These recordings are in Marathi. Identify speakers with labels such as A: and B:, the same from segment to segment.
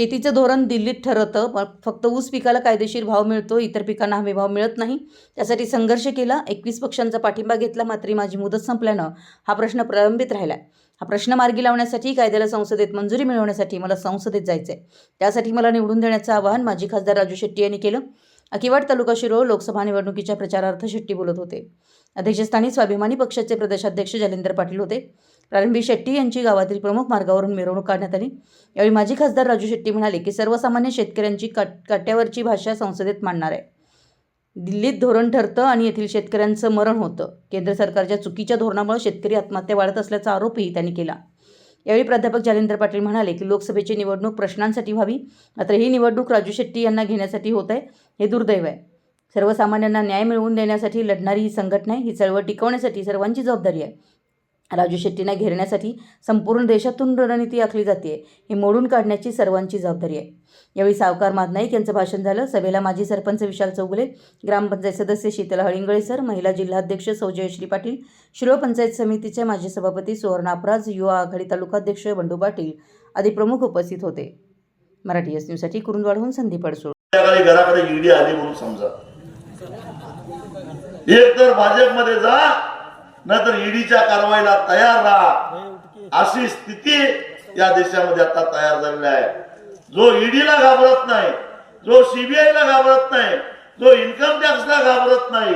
A: शेतीचं धोरण दिल्लीत ठरवतं. पण फक्त ऊस पिकाला कायदेशीर भाव मिळतो इतर पिकांना हमी भाव मिळत नाही. त्यासाठी संघर्ष केला एकवीस पक्षांचा पाठिंबा घेतला मात्र माझी मुदत संपल्यानं हा प्रश्न प्रलंबित राहिला हा प्रश्न मार्गी लावण्यासाठी कायद्याला संसदेत मंजुरी मिळवण्यासाठी मला संसदेत जायचं आहे त्यासाठी मला निवडून देण्याचं आवाहन माजी खासदार राजू शेट्टी यांनी केलं. अकिवाट तालुका शिरोळ लोकसभा निवडणुकीच्या प्रचारार्थ शेट्टी बोलत होते. अध्यक्षस्थानी स्वाभिमानी पक्षाचे प्रदेशाध्यक्ष जालिंदर पाटील होते. प्रारंभी शेट्टी यांची गावातील प्रमुख मार्गावरून मिरवणूक काढण्यात आली. यावेळी माजी खासदार राजू शेट्टी म्हणाले की सर्वसामान्य शेतकऱ्यांची काट काट्यावरची भाषा संसदेत मांडणार आहे. दिल्लीत धोरण ठरतं आणि येथील शेतकऱ्यांचं मरण होतं. केंद्र सरकारच्या चुकीच्या धोरणामुळे शेतकरी आत्महत्या वाढत असल्याचा आरोपही त्यांनी केला. यावेळी प्राध्यापक जालेंद्र पाटील म्हणाले की लोकसभेची निवडणूक प्रश्नांसाठी व्हावी मात्र ही निवडणूक राजू शेट्टी यांना घेण्यासाठी होत आहे हे दुर्दैव आहे. सर्वसामान्यांना न्याय मिळवून देण्यासाठी लढणारी ही संघटना आहे ही चळवळ टिकवण्यासाठी सर्वांची जबाबदारी आहे. राजू शेट्टींना घेरण्यासाठी संपूर्ण देशातून रणनीती आखली जाते हे मोडून काढण्याची सर्वांची जबाबदारी आहे. यावेळी सावकार नाईक यांचं भाषण झालं. सभेला माजी सरपंच विशाल चौगुले ग्रामपंचायत सदस्य शीतल हळिंगळे सर महिला जिल्हाध्यक्ष सौजयश्री पाटील शिरोळ पंचायत समितीचे माजी सभापती सुवर्ण अपराज युवा आघाडी तालुकाध्यक्ष बंडू पाटील आदी प्रमुख उपस्थित होते. मराठी एस न्यूजसाठी कुरुंदवाडहून संदीप अडसूळ.
B: घराकडे ईडी आली म्हणून समजा. एक तर भाजपमध्ये जा नाहीतर ईडीच्या कारवाईला तयार राहा. अशी स्थिती या देशामध्ये आता तयार झालेली आहे. जो ईडीला घाबरत नाही जो सीबीआयला घाबरत नाही जो इन्कम टॅक्सला घाबरत नाही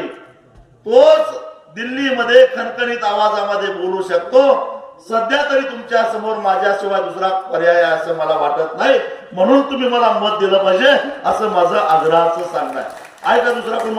B: तोच दिल्लीमध्ये खणखणीत आवाजामध्ये बोलू शकतो. सध्या तरी तुमच्यासमोर माझ्याशिवाय दुसरा पर्याय आहे असं मला वाटत नाही. म्हणून तुम्ही मला मत दिलं पाहिजे असं माझं आग्रहाचं सांगणं आहे. का दुसरा कोण